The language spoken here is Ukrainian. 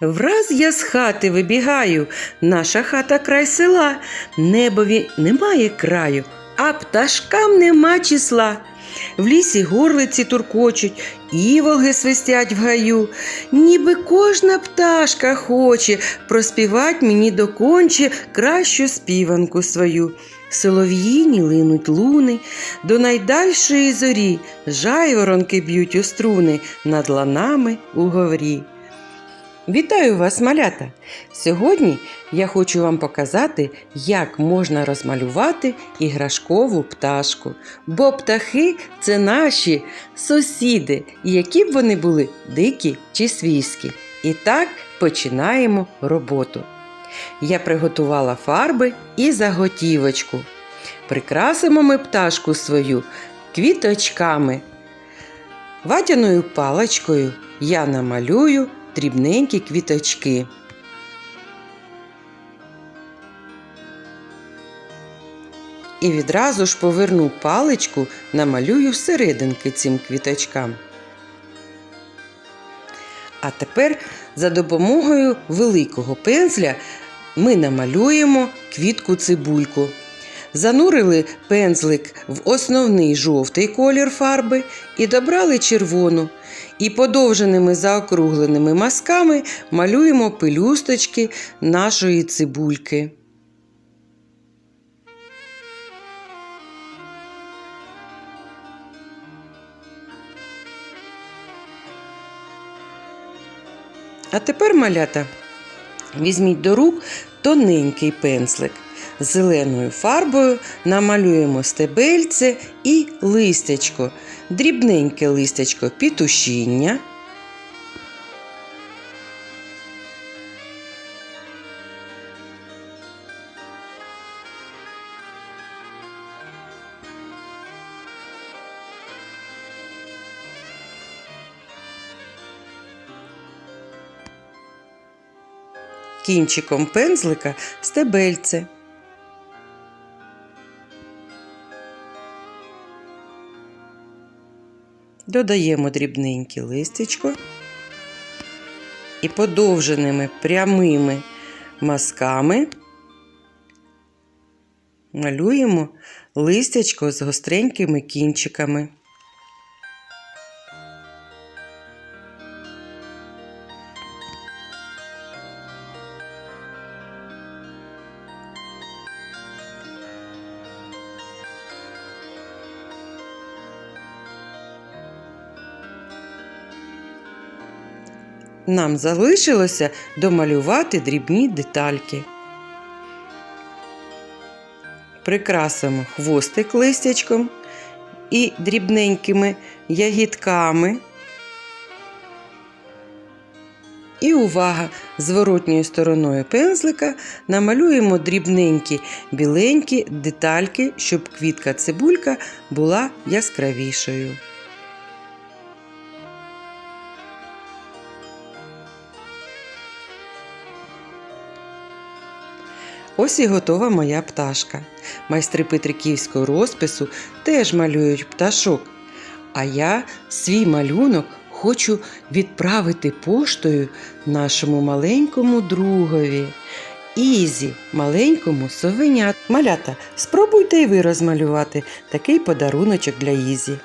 Враз я з хати вибігаю, наша хата край села, небові немає краю, а пташкам нема числа. В лісі горлиці туркочуть, іволги свистять в гаю, ніби кожна пташка хоче проспівать мені доконче кращу співанку свою. Солов'їні линуть луни, до найдальшої зорі жайворонки б'ють у струни над ланами у говрі. Вітаю вас, малята! Сьогодні я хочу вам показати, як можна розмалювати іграшкову пташку. Бо птахи це наші сусіди, які б вони були дикі чи свійські. І так починаємо роботу. Я приготувала фарби і заготівочку. Прикрасимо ми пташку свою квіточками. Ватяною паличкою я намалюю дрібненькі квіточки. І відразу ж поверну паличку, намалюю всерединки цим квіточкам. А тепер за допомогою великого пензля ми намалюємо квітку цибульку. Занурили пензлик в основний жовтий колір фарби і добрали червону. І подовженими заокругленими мазками малюємо пелюсточки нашої цибульки. А тепер, малята, візьміть до рук тоненький пензлик. Зеленою фарбою намалюємо стебельце і листячко, дрібненьке листячко пітушіння. Кінчиком пензлика стебельце. Додаємо дрібненьке листечко і подовженими прямими мазками малюємо листячко з гостренькими кінчиками. Нам залишилося домалювати дрібні детальки. Прикрасимо хвостик листячком і дрібненькими ягідками. І увага! Зворотньою стороною пензлика намалюємо дрібненькі біленькі детальки, щоб квітка цибулька була яскравішою. Ось і готова моя пташка. Майстри Петриківського розпису теж малюють пташок. А я свій малюнок хочу відправити поштою нашому маленькому другові. Ізі, маленькому совенят. Малята, спробуйте і ви розмалювати такий подаруночок для Ізі.